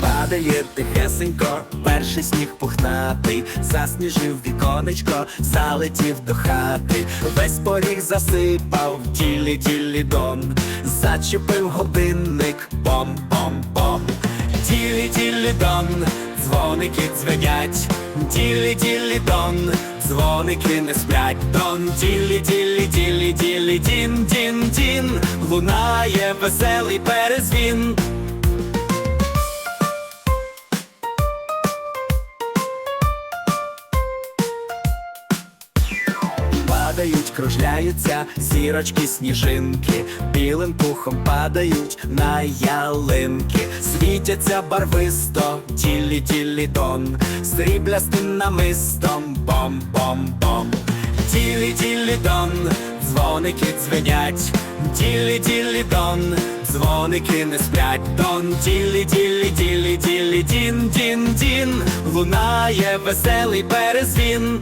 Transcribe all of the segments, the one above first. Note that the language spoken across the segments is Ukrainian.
падає тихесенько, перший сніг пухнатий, засніжив віконечко, залетів до хати, весь поріг засипав, тілі тілі дон, зачепив годинник, бом-бом-бом, тілі тілі дон, дзвоники дзвенять, тілі тілі дон, дзвоники не сплять, дон, тілі тілі тілі тілі дін, дін, дін, лунає веселий перезвін. Падають, кружляються зірочки, сніжинки, білим пухом падають на ялинки, світяться барвисто, тілі тілі дон, сріблястим намистом, бом-бом-бом, тілі тілі дон, дзвоники дзвенять, тілі тілі дон, дзвоники не сплять, дон, тілі тілі тілі тілі дін, дін, дін, лунає веселий перезвін.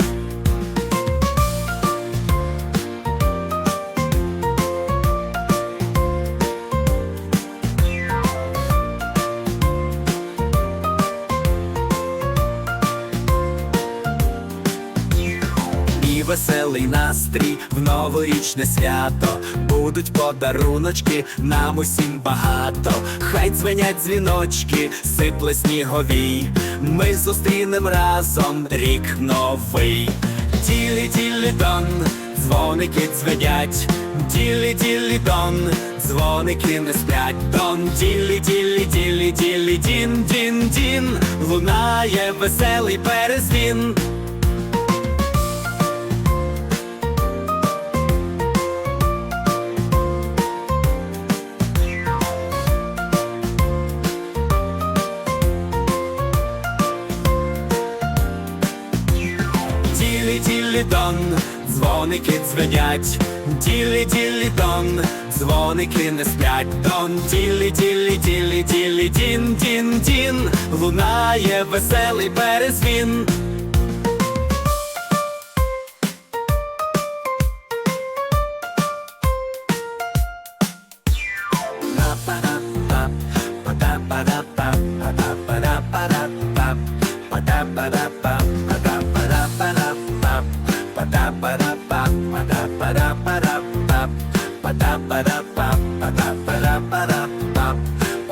Веселий настрій в новорічне свято Будуть подаруночки, нам усім багато. Хай дзвенять дзвіночки, сипле сніговій. Ми зустрінем разом рік новий. Тілі тілі дон, дзвоники дзвенять, тілі тілі дон, дзвоники не сплять, дон, тілі тілі тілі тілі дін, дін, дін, лунає веселий перезвін. Дон, дзвоники дзвенять, тілі тілі дон, дзвоники не сплять, дон, тілі тілі тілі тілі дін, дін, дін, лунає веселий перезвін. ba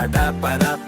da ba da